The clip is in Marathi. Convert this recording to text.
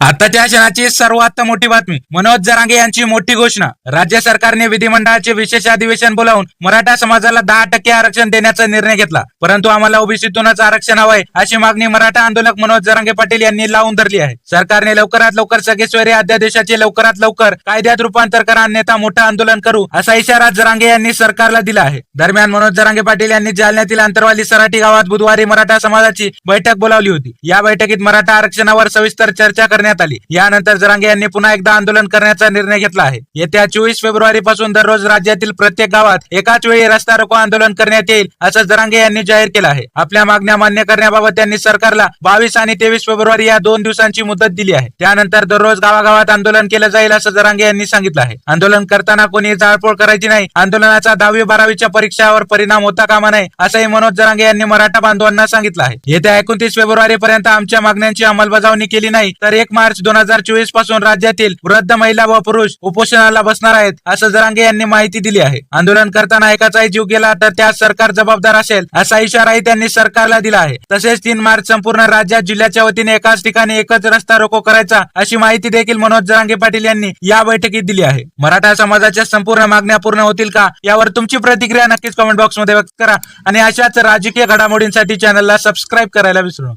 आताच्या क्षणाची सर्वात मोठी बातमी. मनोज जरांगे यांची मोठी घोषणा. राज्य सरकारने विधिमंडळाचे विशेष अधिवेशन बोलावून मराठा समाजाला दहा टक्के आरक्षण देण्याचा निर्णय घेतला. परंतु आम्हाला ओबीसीतूनच आरक्षण हवंय अशी मागणी मराठा आंदोलक मनोज जरांगे पाटील यांनी लावून धरली आहे. सरकारने लवकरात लवकर सगळे अध्यादेशाचे लवकरात लवकर कायद्यात रूपांतर करा अन्यथा मोठं आंदोलन करू असा इशारा जरांगे यांनी सरकारला दिला आहे. दरम्यान मनोज जरांगे पाटील यांनी जालन्यातील अंतरवाली सराठी गावात बुधवारी मराठा समाजाची बैठक बोलावली होती. या बैठकीत मराठा आरक्षणावर सविस्तर चर्चा करण्यात आली. यानंतर जरांगे यांनी पुन्हा एकदा आंदोलन करण्याचा निर्णय घेतला आहे. येत्या चोवीस फेब्रुवारी पासून दररोज राज्यातील प्रत्येक गावात एकाच वेळी रस्ता रोको आंदोलन करण्यात येईल असं जरांगे यांनी जाहीर केलं आहे. आपल्या मागण्या मान्य करण्याबाबत त्यांनी सरकारला बावीस आणि तेवीस फेब्रुवारी या दोन दिवसांची मुदत दिली आहे. त्यानंतर दररोज गावागावात आंदोलन केलं जाईल असं जरांगे यांनी सांगितलं आहे. आंदोलन करताना कोणी जाळपोळ करायची नाही. आंदोलनाचा दहावी बारावीच्या परीक्षावर परिणाम होता कामा नये असंही मनोज जरांगे यांनी मराठा बांधवांना सांगितलं आहे. येत्या एकोणतीस फेब्रुवारी पर्यंत आमच्या मागण्यांची अंमलबजावणी केली नाही तर एक मार्च दोन हजार चोवीसपासून राज्यातील वृद्ध महिला व पुरुष उपोषणाला बसणार आहेत असं जरांगे यांनी माहिती दिली आहे. आंदोलन करताना एकाचाही जीव गेला तर त्यास सरकार जबाबदार असेल असा इशाराही त्यांनी सरकारला दिला आहे. तसेच तीन मार्च संपूर्ण राज्यात जिल्ह्याच्या वतीने एकाच ठिकाणी एकच रस्ता रोको करायचा अशी माहिती देखील मनोज जरांगे पाटील यांनी या बैठकीत दिली आहे. मराठा समाजाच्या संपूर्ण मागण्या पूर्ण होतील का यावर तुमची प्रतिक्रिया नक्कीच कमेंट बॉक्समध्ये व्यक्त करा आणि अशाच राजकीय घडामोडींसाठी चॅनलला सबस्क्राईब करायला विसरू नका.